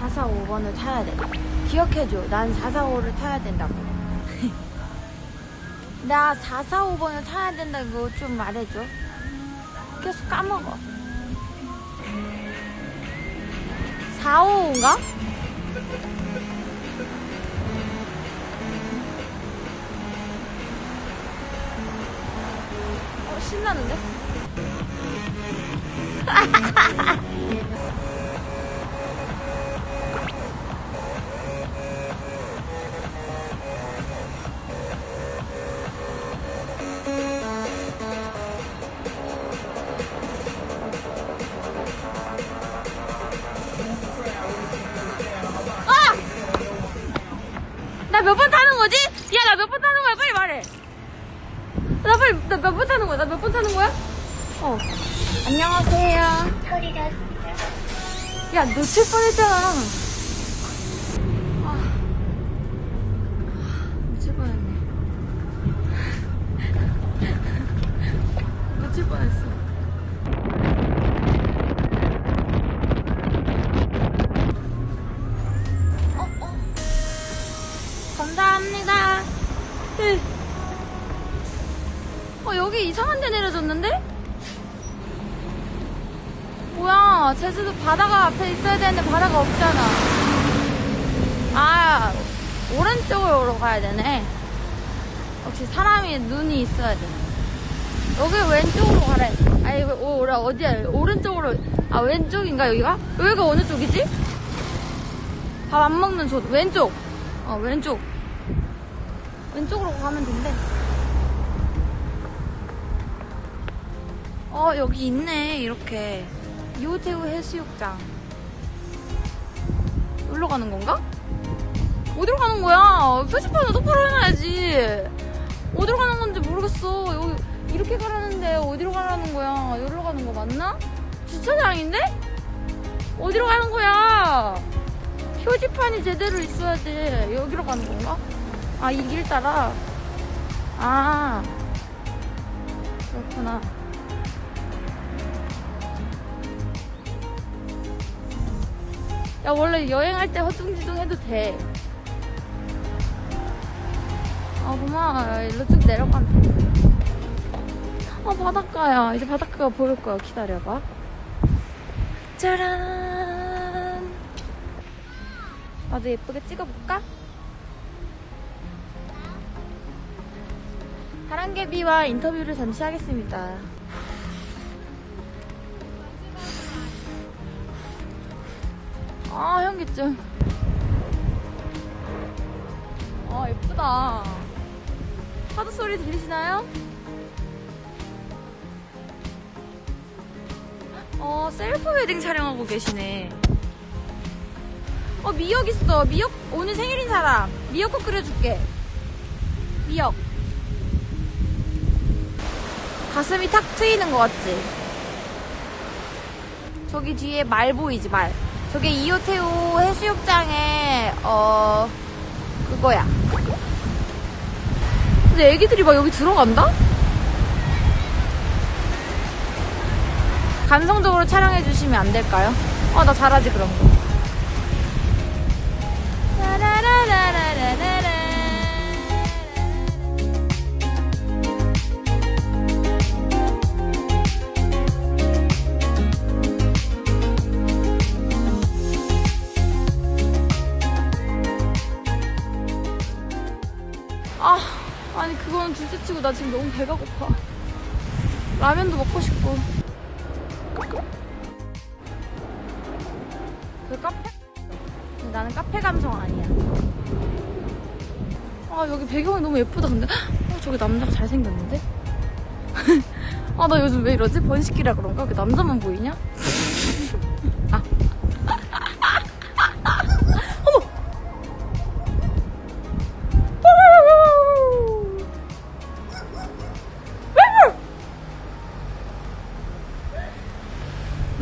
445번을 타야 돼. 기억해줘. 난 445를 타야 된다고. 나 445번을 타야 된다고 좀 말해줘. 계속 까먹어. 455인가? 신나는데? 아! 나 몇 번 타는 거지? 야, 나 몇 번 타는 거야? 빨리 말해. 나 빨리, 나 몇 번 타는 거야? 나 몇 번 타는 거야? 어. 안녕하세요. 야, 놓칠 뻔했잖아. 아. 어, 여기 이상한 데 내려줬는데? 뭐야, 제주도 바다가 앞에 있어야 되는데 바다가 없잖아. 아, 오른쪽으로 가야 되네. 역시 사람이 눈이 있어야 돼. 여기 왼쪽으로 가래. 아니, 이거 오, 라 어디야? 오른쪽으로, 아, 왼쪽인가, 여기가? 여기가 어느 쪽이지? 밥 안 먹는 저, 왼쪽. 어, 왼쪽. 왼쪽으로 가면 된대. 어, 여기 있네, 이렇게. 이호태우 해수욕장. 여기로 가는 건가? 어디로 가는 거야? 표지판을 똑바로 해놔야지. 어디로 가는 건지 모르겠어. 여기, 이렇게 가라는데 어디로 가라는 거야? 여기로 가는 거 맞나? 주차장인데? 어디로 가는 거야? 표지판이 제대로 있어야 돼. 여기로 가는 건가? 아, 이 길 따라? 아, 그렇구나. 야, 원래 여행할 때 허둥지둥 해도 돼. 아, 고마워. 일로 쭉 내려가면 돼. 아, 바닷가야. 이제 바닷가가 보일 거야. 기다려봐. 짜란. 나도 예쁘게 찍어볼까? 하랑개비와 인터뷰를 잠시 하겠습니다. 아, 현기증. 아, 예쁘다. 파도 소리 들리시나요? 어, 셀프 웨딩 촬영하고 계시네. 어, 미역 있어. 미역, 오늘 생일인 사람. 미역국 끓여줄게. 미역. 가슴이 탁 트이는 것 같지? 저기 뒤에 말 보이지, 말. 저게 이호태우 해수욕장의, 어, 그거야. 근데 애기들이 막 여기 들어간다? 감성적으로 촬영해주시면 안 될까요? 어, 나 잘하지, 그런 거. 아니 그건 둘째 치고 나 지금 너무 배가 고파. 라면도 먹고 싶고. 그 카페? 나는 카페 감성 아니야. 아 여기 배경이 너무 예쁘다 근데 어, 저기 남자가 잘생겼는데? 아 나 요즘 왜 이러지? 번식기라 그런가? 왜 남자만 보이냐?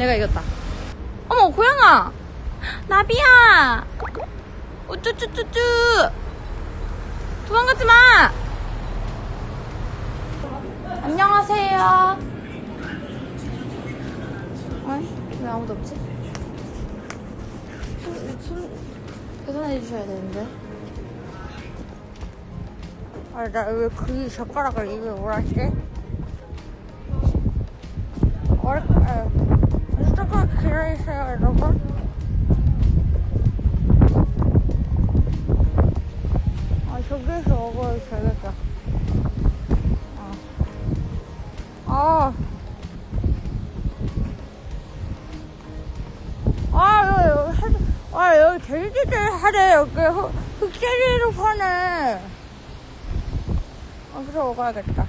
내가 이겼다. 어머, 고양아! 나비야! 우쭈쭈쭈쭈! 도망가지 마! 안녕하세요. 어이? 왜 아무도 없지? 손, 손 계산해 주셔야 되는데. 아, 나왜그 젓가락을 입에 몰았지? 어렵, 기다리세요, 여러분. 아, 저기에서 먹어도 되겠다. 아. 아, 여기, 여기, 해- 아, 여기 돼지들 하래, 여기. 흑- 흑돼지도 파네. 아, 그래, 먹어야겠다.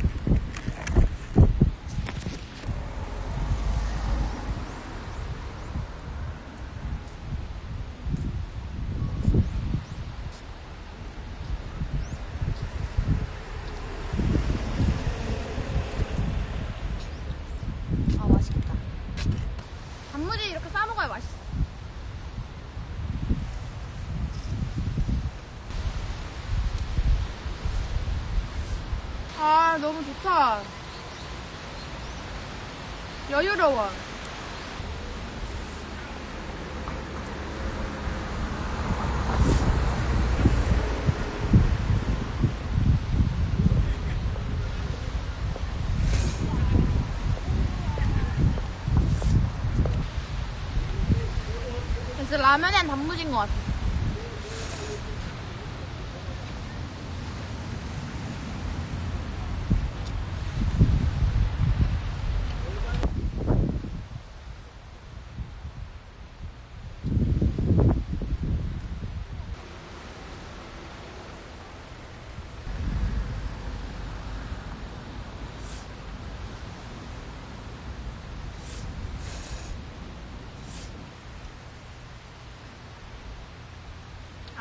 아, 맛있겠다. 싸먹어야 맛있어. 아, 너무 좋다. 여유로워. 라면엔 단무지인 것 같아.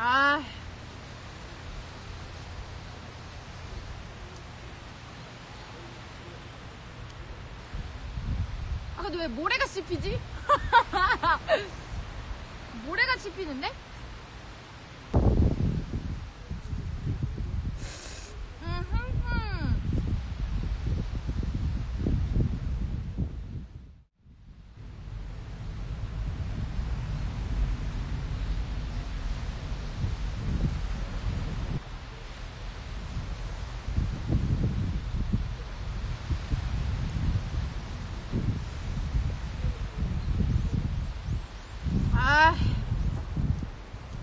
아. 아, 근데 왜 모래가 씹히지? 모래가 씹히는데? 음흠흠. 아,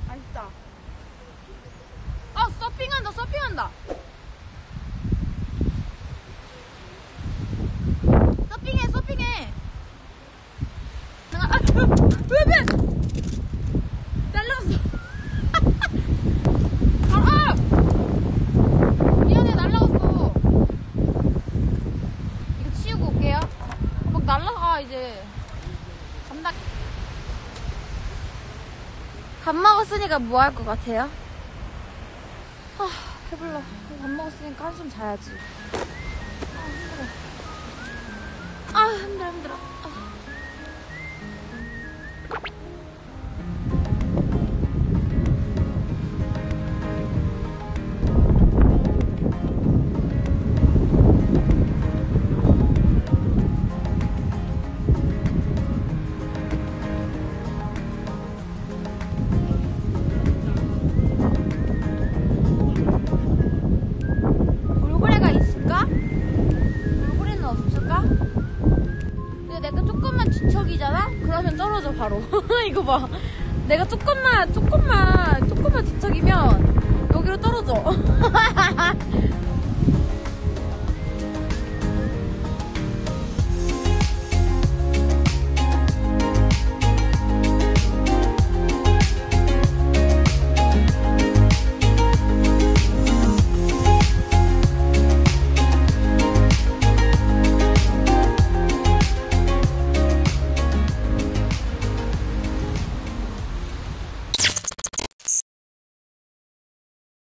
맛있다. 아, 서핑한다, 서핑한다. 서핑해, 서핑해. 내가, 아, 왜, 왜? 날라갔어. 아, 아! 미안해, 날라갔어. 이거 치우고 올게요. 막 날라가, 이제. 감당. 밥 먹었으니까 뭐할 것 같아요? 아, 배불러. 밥 먹었으니까 한숨 자야지. 아, 힘들어. 아, 힘들어, 힘들어. 아. 떨어져 바로. 이거 봐. 내가 조금만 조금만 조금만 뒤척이면 여기로 떨어져